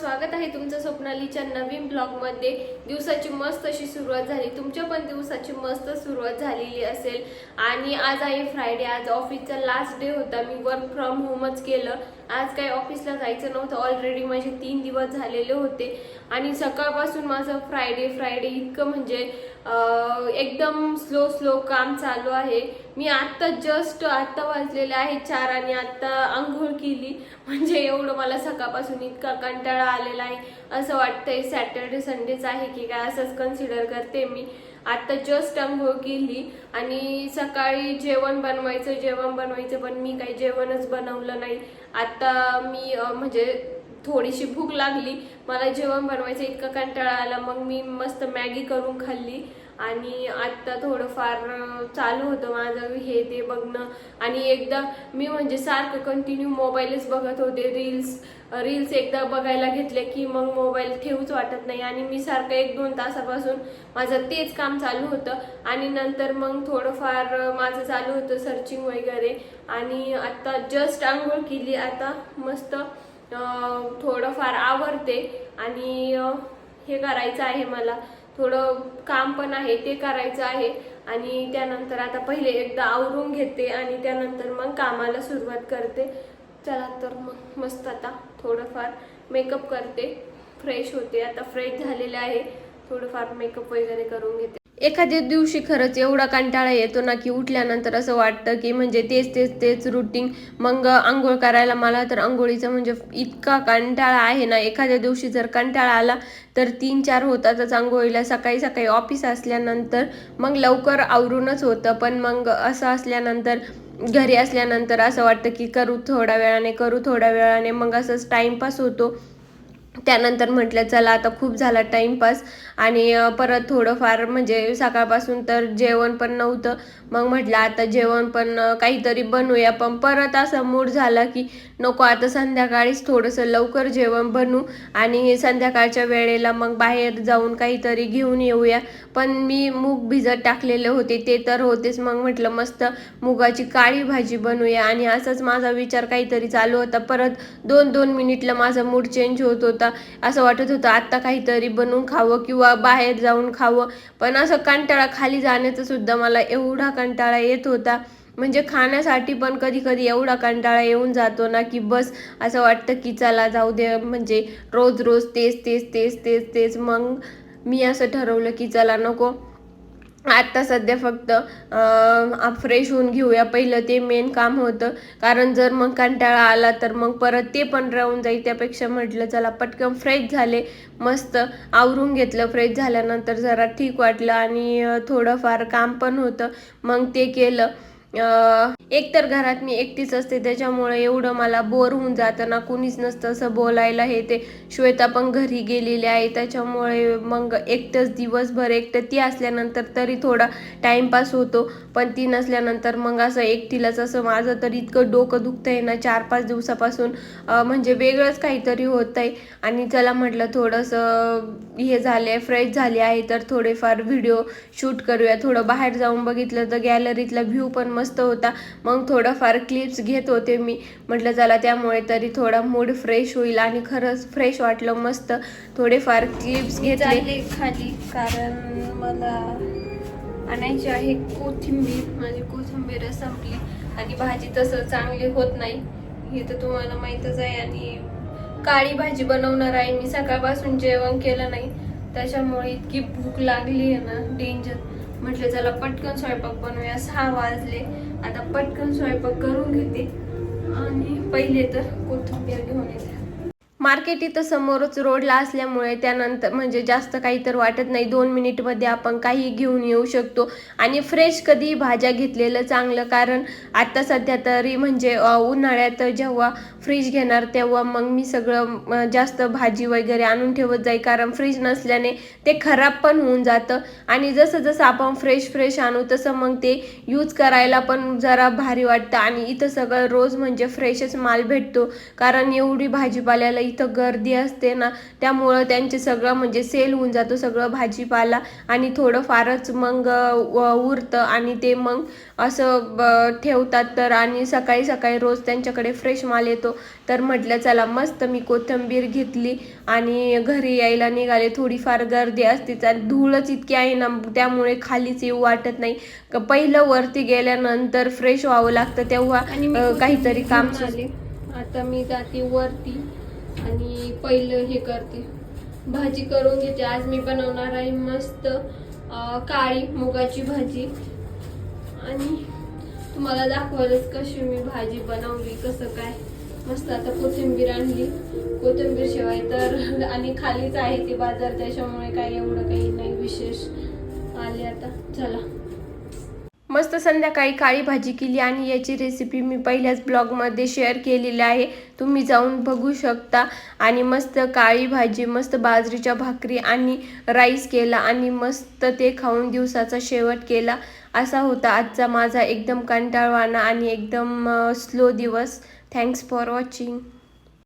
स्वागत आहे तुमचं स्वप्नालीच्या नवीन ब्लॉगमध्ये. दिवसाची मस्त अशी सुरुवात झाली. तुमच्या पण दिवसाची मस्त सुरुवात झालेली असेल. आणि आज आहे फ्रायडे आज ऑफिसचा लास्ट डे होता. मी वर्क फ्रॉम होमच केलं. आज काही ऑफिसला जायचं नव्हतं. ऑलरेडी माझे तीन दिवस झालेले होते. आणि सकाळपासून माझं फ्रायडे फ्रायडे इतकं म्हणजे एकदम स्लो स्लो काम चालू आहे. मी आत्ता जस्ट आत्ता वाजलेले आहे चार आणि आत्ता आंघोळ केली. म्हणजे एवढं मला सकाळपासून इतका कंटाळा आलेला आहे. असं वाटतंय सॅटर्डे संडेच आहे की काय असंच कन्सिडर करते मी. आत्ता जस्ट आंघोळ केली आणि सकाळी जेवण बनवायचं जेवण बनवायचं पण मी काही जेवणच बनवलं नाही. आत्ता मी म्हणजे थोडीशी भूक लागली. मला जेवण बनवायचं इतका कंटाळा आला. मग मी मस्त मॅगी करून खाल्ली. आणि आत्ता थोडंफार चालू होतं माझं हे ते बघणं. आणि एकदा मी म्हणजे सारखं कंटिन्यू मोबाईलच बघत होते. रील्स रील्स एकदा बघायला घेतले की मग मोबाईल ठेवूच वाटत नाही. आणि मी सारखं एक दोन तासापासून माझं तेच काम चालू होतं. आणि नंतर मग थोडंफार माझं चालू होतं सर्चिंग वगैरे. आणि आत्ता जस्ट आंघोळ केली. आता मस्त थोडंफार आवडते आणि हे करायचं आहे मला. थोडं काम पण आहे ते करायचं आहे. आणि त्यानंतर आता पहिले एकदा आवरून घेते आणि त्यानंतर मग कामाला सुरुवात करते. चला तर मग मस्त आता थोडंफार मेकअप करते. फ्रेश होते आता फ्रेश झालेले आहे. थोडंफार मेकअप वगैरे करून घेते. एखाद्या दिवशी खरंच एवढा कंटाळा येतो ना की उठल्यानंतर असं वाटतं की म्हणजे तेच तेच तेच रुटीन मग आंघोळ करायला मला तर आंघोळीचा म्हणजे इतका कंटाळा आहे ना. एखाद्या दिवशी जर कंटाळा आला तर तीन चार होतातच आंघोळीला. सकाळी सकाळी ऑफिस असल्यानंतर मग लवकर आवरूनच होतं. पण मग असं असल्यानंतर घरी असल्यानंतर असं वाटतं की करू थोड्या वेळाने करू थोड्या वेळाने. मग असंच टाईमपास होतो. त्यानंतर म्हटलं चला आता खूप झाला टाईमपास आणि परत थोडंफार म्हणजे सकाळपासून तर जेवण पण नव्हतं. मग म्हटलं आता जेवण पण काहीतरी बनवूया. पण परत असा मूड झाला की नको आता संध्याकाळीच थोडंसं लवकर जेवण बनू आणि संध्याकाळच्या वेळेला मग बाहेर जाऊन काहीतरी घेऊन येऊया. पण मी मूग भिजत टाकलेले होते ते तर होतेच. मग म्हटलं मस्त मुगाची काळी भाजी बनवूया आणि असाच माझा विचार काहीतरी चालू होता. परत दोन दोन मिनिटला माझा मूड चेंज होत होता. असं वाटत होतं आत्ता काहीतरी बनवून खावं किंवा बाहेर जाऊन खावं. पण असं कंटाळा खाली जाण्याचा सुद्धा मला एवढा कंटाळा येत होता. म्हणजे खाण्यासाठी पण कधी कधी एवढा कंटाळा येऊन जातो ना की बस असं वाटतं की चला जाऊ दे म्हणजे रोज रोज तेच तेच तेच तेच तेच. मग मी असं ठरवलं की चला नको. आत्ता सध्या फक्त फ्रेश होऊन घेऊया. पहिलं ते मेन काम होतं. कारण जर मग कंटाळा आला तर मग परत ते पण राहून जाईल. त्यापेक्षा म्हटलं चला पटकन फ्रेश झाले. मस्त आवरून घेतलं. फ्रेश झाल्यानंतर जरा ठीक वाटलं आणि थोडंफार काम पण होतं. मग ते केलं. 呀。एकतर घरात मी एकटीच असते त्याच्यामुळे एवढं मला बोर होऊन जातं ना. कुणीच नसतं असं बोलायला हे ते. श्वेता पण घरी गेलेली आहे त्याच्यामुळे मग एकटंच दिवसभर एकटं ती असल्यानंतर तरी थोडा टाइमपास होतो. पण ती नसल्यानंतर मग असं एकटीलाच असं माझं तर इतकं डोकं दुखतंय ना. चार पाच दिवसापासून म्हणजे वेगळंच काहीतरी होत आहे आणि चला म्हटलं थोडंसं हे झाले फ्रेश झाले आहे तर थोडेफार व्हिडिओ शूट करूया. थोडं बाहेर जाऊन बघितलं तर गॅलरीतला व्ह्यू पण मस्त होता. मग थोडंफार क्लिप्स घेत होते मी. म्हटलं चला त्यामुळे तरी थोडा मूड फ्रेश होईल आणि खरंच फ्रेश वाटलं मस्त. थोडेफार क्लिप्स घेतले. चालले खाली कारण मला आणायची आहे कोथिंबीर. माझी कोथिंबीर संपली आणि भाजी तसं चांगली होत नाही. हे तर तुम्हाला माहीतच आहे आणि काळी भाजी बनवणार आहे. मी सकाळपासून जेवण केलं नाही. त्याच्यामुळे इतकी भूक लागली आहे ना डेंजर म्हटलं चला पटकन स्वयंपाक बनवूया. सहा वाजले. आता पटकन स्वयंपाक करून घेते. आणि पहिले तर कोथिंबीर घेऊन येते. मार्केट इथं समोरच रोडला असल्यामुळे त्यानंतर म्हणजे जास्त काही तर वाटत नाही. दोन मिनिटमध्ये आपण काही घेऊन येऊ शकतो. आणि फ्रेश कधी भाज्या घेतलेलं चांगलं कारण आता सध्या तरी म्हणजे उन्हाळ्यात जेव्हा फ्रीज घेणार तेव्हा मग मी सगळं जास्त भाजी वगैरे आणून ठेवत जाई कारण फ्रीज नसल्याने ते खराब पण होऊन जातं. आणि जसं जसं आपण फ्रेश फ्रेश आणू तसं मग ते यूज करायला पण जरा भारी वाटतं. आणि इथं सगळं रोज म्हणजे फ्रेशच माल भेटतो. कारण एवढी भाजीपाल्याला इथं गर्दी असते ना त्यामुळं त्यांचे सगळं म्हणजे सेल होऊन जातो सगळं भाजीपाला आणि थोडं फारच मग उरतं आणि ते मग असं ठेवतात तर आणि सकाळी सकाळी रोज त्यांच्याकडे फ्रेश माल येतो. तर म्हटलं चला मस्त मी कोथिंबीर घेतली आणि घरी यायला निघाले. थोडीफार गर्दी असतेच आणि धूळच इतकी आहे ना त्यामुळे खालीच येऊ वाटत नाही. पहिलं वरती गेल्यानंतर फ्रेश व्हावं लागतं तेव्हा काहीतरी काम. आले. आता मी जाते वरती. पहिलं हे करते. भाजी करून घेते. आज मी बनवणार आहे मस्त काळी मुगाची भाजी. आणि तुम्हाला दाखवायलाच कशी मी भाजी बनवली कसं काय. मस्त आता कोथिंबीर आणली. कोथिंबीर शिवाय तर आणि खालीच आहे ती बाजार त्याच्यामुळे काही एवढं काही नाही विशेष आले आता. चला. मस्त संध्याकाळी काळी भाजी केली आणि याची रेसिपी मी पहिल्याच ब्लॉगमध्ये शेअर केलेली आहे. तुम्ही जाऊन बघू शकता. आणि मस्त काळी भाजी मस्त बाजरीच्या भाकरी आणि राईस केला आणि मस्त ते खाऊन दिवसाचा शेवट केला. असा होता आजचा माझा एकदम कंटाळवाणा आणि एकदम स्लो दिवस. Thanks for watching